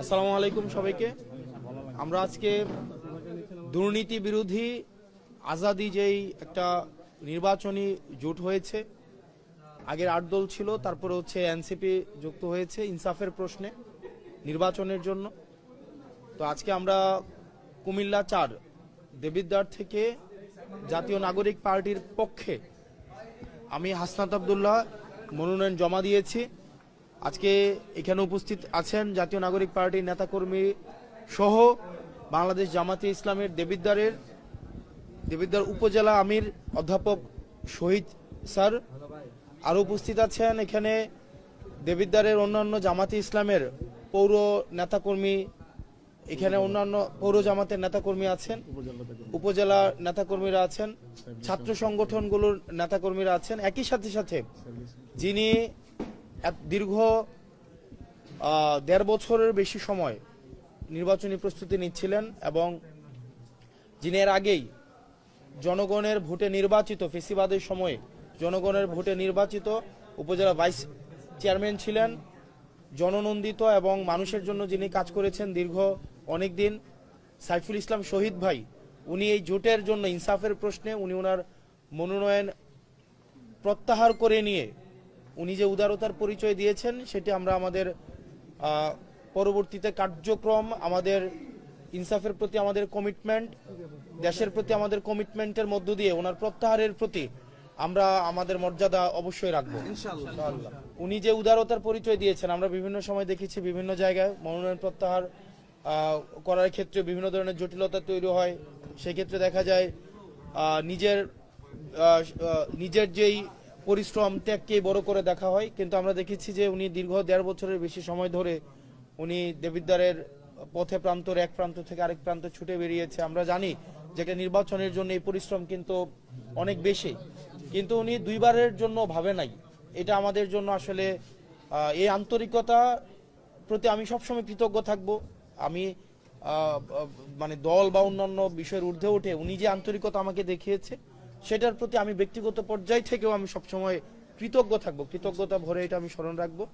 আসসালামু আলাইকুম সবাইকে। আমরা আজকে দুর্নীতি বিরোধী আজাদি যেই একটা নির্বাচনী জোট হয়েছে, আগের আট দল ছিল, তারপরে হচ্ছে এনসিপি যুক্ত হয়েছে ইনসাফের প্রশ্নে নির্বাচনের জন্য। তো আজকে আমরা কুমিল্লা চার, দেবিদ্বার থেকে জাতীয় নাগরিক পার্টির পক্ষে আমি হাসনাত আবদুল্লাহ মনোনয়ন জমা দিয়েছি। আজকে এখানে উপস্থিত আছেন জাতীয় নাগরিক পার্টির নেতাকর্মী সহ বাংলাদেশ জামাতে ইসলামের দেবিদ্বারের, দেবিদ্বার উপজেলা আমির অধ্যাপক শহীদ স্যার। আরও উপস্থিত আছেন এখানে দেবিদ্বারের অন্যান্য জামাতে ইসলামের পৌর নেতাকর্মী, এখানে অন্যান্য পৌর জামাতের নেতাকর্মী আছেন, উপজেলা নেতাকর্মীরা আছেন, ছাত্র সংগঠনগুলোর নেতাকর্মীরা আছেন। একই সাথে সাথে যিনি দীর্ঘ দেড় বছরের বেশি সময় নির্বাচনী প্রস্তুতি নিচ্ছিলেন এবং যিনি এর আগেই জনগণের ভোটে নির্বাচিত, ফেসিবাদের সময়ে জনগণের ভোটে নির্বাচিত উপজেলা ভাইস চেয়ারম্যান ছিলেন, জননন্দিত এবং মানুষের জন্য যিনি কাজ করেছেন দীর্ঘ অনেক দিন, সাইফুল ইসলাম শহীদ ভাই, উনি এই জোটের জন্য ইনসাফের প্রশ্নে, উনি ওনার মনোনয়ন প্রত্যাহার করে নিয়ে উনি যে উদারতার পরিচয় দিয়েছেন সেটি আমরা আমাদের পরবর্তীতে কার্যক্রম আমাদের ইনসাফের প্রতি আমাদের কমিটমেন্ট দেশের প্রতি আমাদের কমিটমেন্টের মধ্য দিয়ে ওনার প্রত্যাহারের প্রতি আমরা আমাদের মর্যাদা অবশ্যই রাখব। উনি যে উদারতার পরিচয় দিয়েছেন আমরা বিভিন্ন সময় দেখেছি বিভিন্ন জায়গায় মনোনয়ন প্রত্যাহার করার ক্ষেত্রে বিভিন্ন ধরনের জটিলতা তৈরি হয়। সেক্ষেত্রে দেখা যায় নিজের নিজের যেই পরিশ্রম, ত্যাগকে বড় করে দেখা হয়। কিন্তু আমরা দেখেছি যে উনি দীর্ঘ দেড় বছরের বেশি সময় ধরে উনি দেবিদ্বারের পথে প্রান্তর, এক প্রান্ত থেকে আরেক প্রান্ত ছুটে বেরিয়েছে। আমরা জানি যে নির্বাচনের জন্য এই পরিশ্রম কিন্তু অনেক বেশি। কিন্তু উনি দুইবারের জন্য ভাবে নাই। এটা আমাদের জন্য আসলে এই আন্তরিকতা প্রতি আমি সবসময় কৃতজ্ঞ থাকব। আমি মানে দল বা অন্যান্য বিষয়ের ঊর্ধ্বে উঠে উনি যে আন্তরিকতা আমাকে দেখিয়েছে সেটার প্রতি আমি ব্যক্তিগত পর্যায় থেকেও আমি সবসময় কৃতজ্ঞ থাকব। কৃতজ্ঞতা ভরে এটা আমি স্মরণ রাখব।